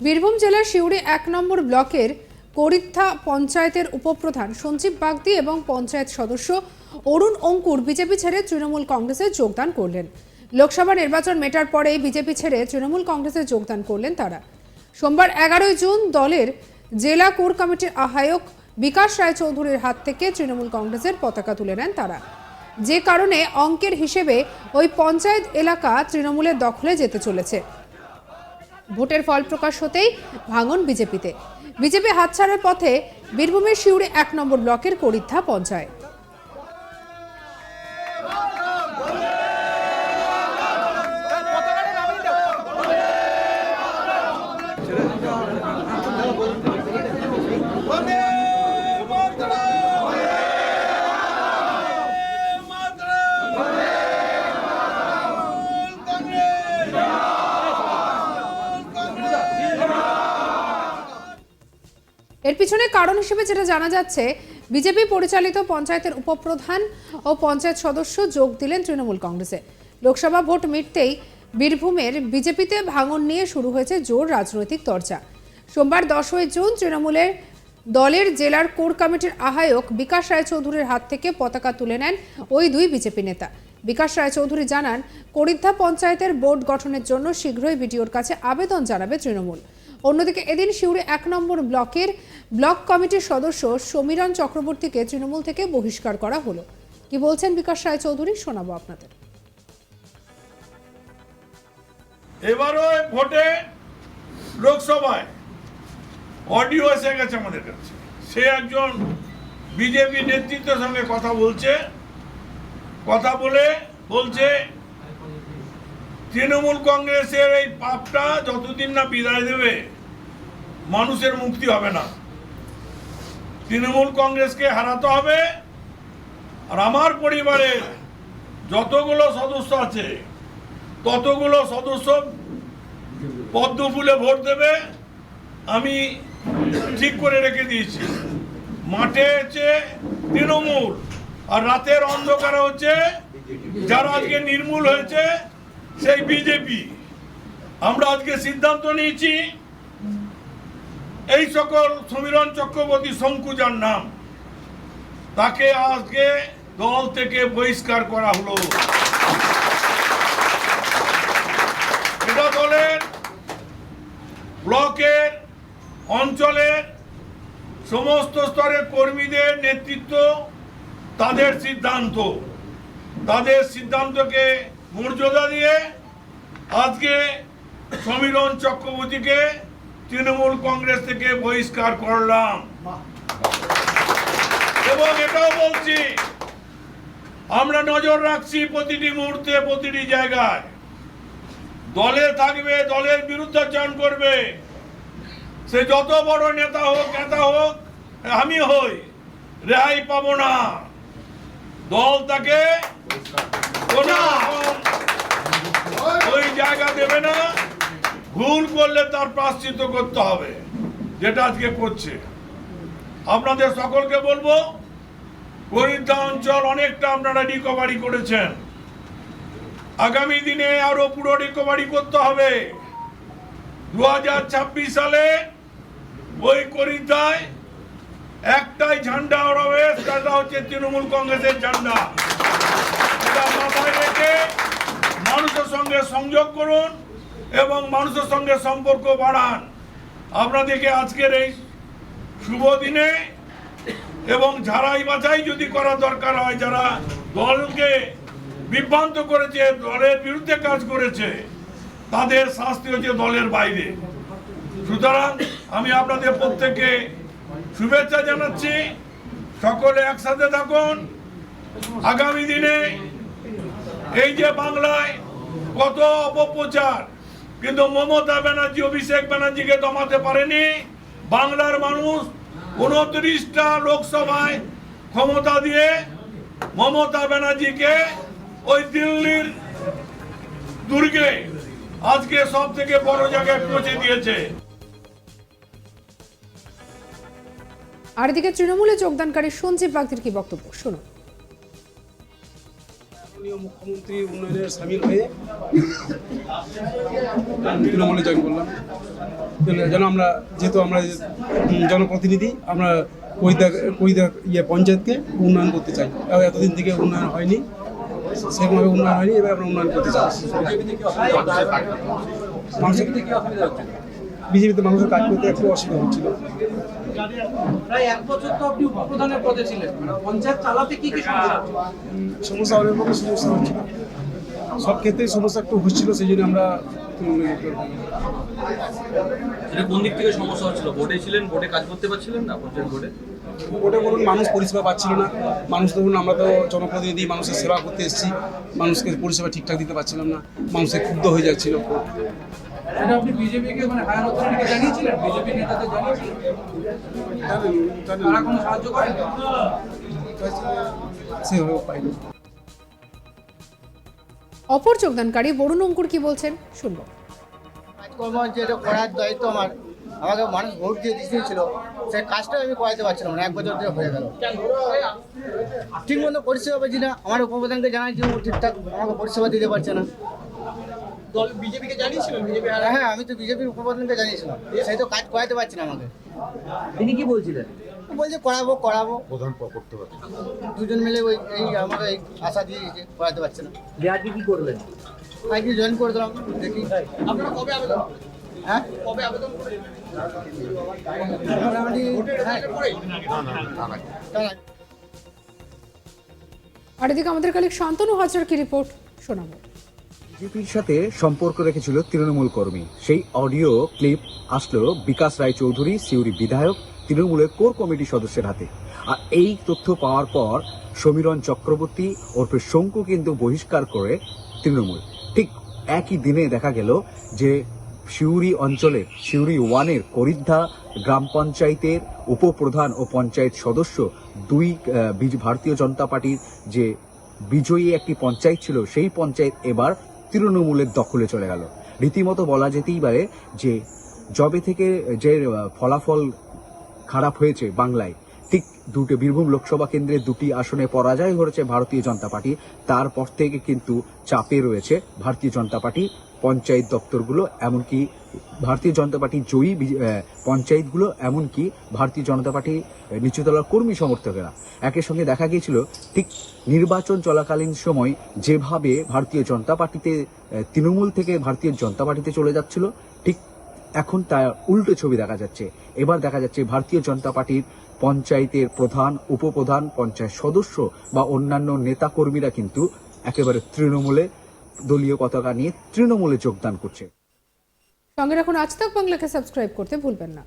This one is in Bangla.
বীরভূম জেলার সিউড়ি এক নম্বর ব্লকের করিত্থা পঞ্চায়েতের উপপ্রধান সঞ্জীব বাগদি এবং পঞ্চায়েত সদস্য অরুণ অঙ্কুর বিজেপি ছেড়ে তৃণমূল কংগ্রেসে যোগদান করলেন। লোকসভা নির্বাচন মেটার পরেই বিজেপি ছেড়ে তৃণমূল কংগ্রেসে যোগদান করলেন তারা। সোমবার এগারোই জুন দলের জেলা কোর কমিটির আহ্বায়ক বিকাশ রায়চৌধুরীর হাত থেকে তৃণমূল কংগ্রেসের পতাকা তুলে নেন তারা। যে কারণে অঙ্কের হিসেবে ওই পঞ্চায়েত এলাকা তৃণমূলের দখলে যেতে চলেছে। ভোটের ফল প্রকাশ হতেই ভাঙন বিজেপিতে। বিজেপি হাতছাড়ার পথে বীরভূমের শিউরে এক নম্বর ব্লকের করিদ্ধা পঞ্চায়েত। এর পিছনে কারণ হিসেবে যেটা জানা যাচ্ছে, বিজেপি পরিচালিত পঞ্চায়েতের উপপ্রধান ও পঞ্চায়েত সদস্য যোগ দিলেন তৃণমূল কংগ্রেসে। লোকসভা ভোট মিটতেই বীরভূমের বিজেপিতে ভাঙন নিয়ে শুরু হয়েছে জোর রাজনৈতিক চর্চা সোমবার দশই জুন তৃণমূলের দলের জেলার কোর কমিটির আহ্বায়ক বিকাশ রায়চৌধুরীর হাত থেকে পতাকা তুলে নেন ওই দুই বিজেপি নেতা। বিকাশ রায়চৌধুরী জানান, করিদ্ধা পঞ্চায়েতের বোর্ড গঠনের জন্য শীঘ্রই বিডিওর কাছে আবেদন জানাবে তৃণমূল। অন্যদিকে এদিন শিউরে এক নম্বর ব্লকের ব্লক কমিটির সদস্য সমীরণ চক্রবর্তীকে তৃণমূল থেকে বহিষ্কার করা হলো। কি বলছেন বিকাশ রায় চৌধুরী, শোনাবো আপনাদের। এবারও ভোটে লোকসভায় অডিও এসে গেছে আমাদের কাছে। সে একজন বিজেপি নেতৃত্বের সঙ্গে কথা বলছে, কথা বলে বলছে তৃণমূল কংগ্রেসের এই পাপটা যতদিন না বিদায় দেবে, মানুষের মুক্তি হবে না। তৃণমূল কংগ্রেসকে হারাতে হবে আর আমার পরিবারের যতগুলো সদস্য আছে, ততগুলো সদস্য পদ্ম ফুলে ভোট দেবে, আমি ঠিক করে রেখে দিয়েছি। মাঠে হচ্ছে তৃণমূল আর রাতের অন্ধকারে হচ্ছে যারা আজকে নির্মূল হয়েছে সেই বিজেপি আমরা আজকে সিদ্ধান্ত নিয়েছি, এই সকল সমীরণ চক্রবর্তী শঙ্কুজার নাম, তাকে আজকে দল থেকে বহিষ্কার করা হলো। এটা দলের ব্লকের অঞ্চলের সমস্ত স্তরের কর্মীদের নেতৃত্ব, তাদের সিদ্ধান্ত, তাদের সিদ্ধান্তকে মর্যাদা দিয়ে আজকে সমীরণ চক্রবর্তীকে তৃণমূল কংগ্রেস থেকে বহিষ্কার করলাম। এবং এটাও বলছি আমরা নজর রাখছি প্রতিটি মুহূর্তে প্রতিটি জায়গায়। দলে থাকবে দলের বিরুদ্ধে বিরুদ্ধাচরণ করবে। সে যত বড় নেতা হোক নেতা হোক আমি হই রেহাই পাবো না। দল তাকে ওই জায়গা দেবে না। ভুল করলে তার প্রাশ্চিত করতে হবে, যেটা আজকে করছে। আপনাদের সকলকে বলব হরিদ্রা অঞ্চল অনেকটা আপনারা রিকভারি করেছেন। আগামী দিনে আরও পুরো রিকভারি করতে হবে। দু হাজার ছাব্বিশ সালে ওই করিদ্রায় একটাই ঝান্ডা ওড়াবে সেটা হচ্ছে তৃণমূল কংগ্রেসের ঝান্ডা। এটা মানুষের সঙ্গে সংযোগ করুন এবং মানুষের সঙ্গে সম্পর্ক বাড়ান। আপনাদেরকে আজকের এই শুভ দিনে এবং ঝাড়াই বাছাই যদি করা দরকার হয়, যারা দলকে বিভ্রান্ত করেছে, দলের বিরুদ্ধে কাজ করেছে, তাদের শাস্তি হচ্ছে দলের বাইরে। সুতরাং আমি আপনাদের প্রত্যেককে শুভেচ্ছা জানাচ্ছি। সকলে একসাথে থাকুন। আগামী দিনে এই যে বাংলায় কত অপপ্রচার, কিন্তু মমতা ব্যানার্জি, অভিষেক ব্যানার্জিকে দমাতে পারেনি। বাংলার মানুষ উনত্রিশটা লোকসভায় ক্ষমতা দিয়ে মমতা ব্যানার্জিকে ওই দিল্লির দুর্গে আজকে সব থেকে বড় জায়গায় পৌঁছে দিয়েছে। আর এদিকে তৃণমূলে যোগদানকারী সঞ্জীব বাগদির কি বক্তব্য? শুনুন। মাননীয় মুখ্যমন্ত্রী উন্নয়নের সামিল হয়ে তৃণমূলে জয়েন করলাম। যেন আমরা যেহেতু আমরা জনপ্রতিনিধি আমরা কৈদা কৈদা ইয়ে পঞ্চায়েতকে উন্নয়ন করতে চাই। এবং এতদিন থেকে উন্নয়ন হয়নি সেরকমভাবে উন্নয়ন হয়নি এবার আমরা উন্নয়ন করতে চাই। মানুষের বিজেপিতে মানুষের কাজ করতে একটু অসুবিধা হচ্ছিল। প্রায় এক বছর তো আপনি উপপ্রধানের পদে ছিলেন। পঞ্চায়েত চালাতে কি কি সমস্যা অনেক রকম সমস্যা হচ্ছিল সব ক্ষেত্রেই সমস্যা একটু হচ্ছিল সেই জন্য আমরা এটা কোন দিক থেকে সমস্যা হচ্ছিল? বোর্ডে ছিলেন বোর্ডে কাজ করতে পারছিলেন না পঞ্চায়েত বোর্ডে ওটা বলুন মানুষ পরিষেবা পাচ্ছিল না। মানুষ ধরুন আমরা তো জনপ্রতিনিধি মানুষের সেবা করতে এসেছি। মানুষকে পরিষেবা ঠিকঠাক দিতে পারছিলাম না। মানুষের ক্ষুব্ধ হয়ে যাচ্ছিল। এটা আপনি বিজেপিকে মানে হায়ার অথরিটিকে জানিয়েছিলেন? বিজেপি নেতাদের জানিয়েছিলেন? তারা কোনো সাহায্য করেন? সেভাবে পাইনি অপর যোগদানকারী বরুণ অঙ্কুর কি বলছেন? শুনব। কাজকর্ম যেটা করার দায়িত্ব আমার আমাকে মানুষ ভোট দিয়ে দিয়েছিল সেই কাজটা আমি করাতে পারছিলাম না এক বছর ধরে হয়ে গেল। ঠিক মতো পরিষেবা পাচ্ছি না আমার উপপ্রধানকে জানাচ্ছি ঠিকঠাক আমাকে পরিষেবা দিতে পারছে না। দল বিজেপিকে জানিয়েছিলেন বিজেপি হ্যাঁ আমি তো বিজেপির উপপ্রধানকে জানিয়েছিলাম। সেই তো কাজ করাতে পারছে না আমাকে। তিনি কি বলছিলেন? বলছে করাবো করাবো। প্রধান করতে পারছে দুজন মিলে ওই এই আমাকে এই আশা দিয়ে করাতে পারছে না। যে আজকে কি করলেন? আজকে জয়েন করে দিলাম দেখি। আপনারা কবে আবেদন হ্যাঁ? কবে আবেদন করেন মোটামুটি হ্যাঁ। আর এদিকে আমাদের কালিক শান্তনু হাজরার কি রিপোর্ট শোনাবো। বিজেপির সাথে সম্পর্ক রেখেছিল তৃণমূল কর্মী। সেই অডিও ক্লিপ আসলো বিকাশ রায় চৌধুরী সিউড়ি বিধায়ক, তৃণমূলের কোর কমিটির সদস্যের হাতে। আর এই তথ্য পাওয়ার পর সমীরণ চক্রবর্তী ওরফে শঙ্কু কিন্তু বহিষ্কার করে তৃণমূল। ঠিক একই দিনে দেখা গেল যে সিউড়ি অঞ্চলে, সিউড়ি ওয়ানের করিদ্ধা গ্রাম পঞ্চায়েতের উপপ্রধান ও পঞ্চায়েত সদস্য দুই ভারতীয় জনতা পার্টির যে বিজয়ী একটি পঞ্চায়েত ছিল, সেই পঞ্চায়েত এবার তৃণমূলের দখলে চলে গেল। রীতিমতো বলা যেতেই পারে যে জবে থেকে যে ফলাফল খারাপ হয়েছে বাংলায় ঠিক দুটো বীরভূম লোকসভা কেন্দ্রে দুটি আসনে পরাজয় হয়েছে ভারতীয় জনতা পার্টি। তারপর থেকে কিন্তু চাপে রয়েছে ভারতীয় জনতা পার্টি পঞ্চায়েত দপ্তরগুলো, এমনকি ভারতীয় জনতা পার্টি জয়ী পঞ্চায়েতগুলো, এমনকি ভারতীয় জনতা পার্টি নিচুতলার কর্মী সমর্থকেরা। একের সঙ্গে দেখা গিয়েছিল, ঠিক নির্বাচন চলাকালীন সময় যেভাবে ভারতীয় জনতা পার্টিতে তৃণমূল থেকে ভারতীয় জনতা পার্টিতে চলে যাচ্ছিল, ঠিক এখন তার উল্টো ছবি দেখা যাচ্ছে। এবার দেখা যাচ্ছে ভারতীয় জনতা পার্টির পঞ্চায়েতের প্রধান, উপপ্রধান, পঞ্চায়েত সদস্য বা অন্যান্য নেতাকর্মীরা কিন্তু একেবারে তৃণমূলে দলীয় পতাকা নিয়ে তৃণমূলে যোগদান করছে। সঙ্গে এখন আজ তাক বাংলাকে সাবস্ক্রাইব করতে ভুলবেন না।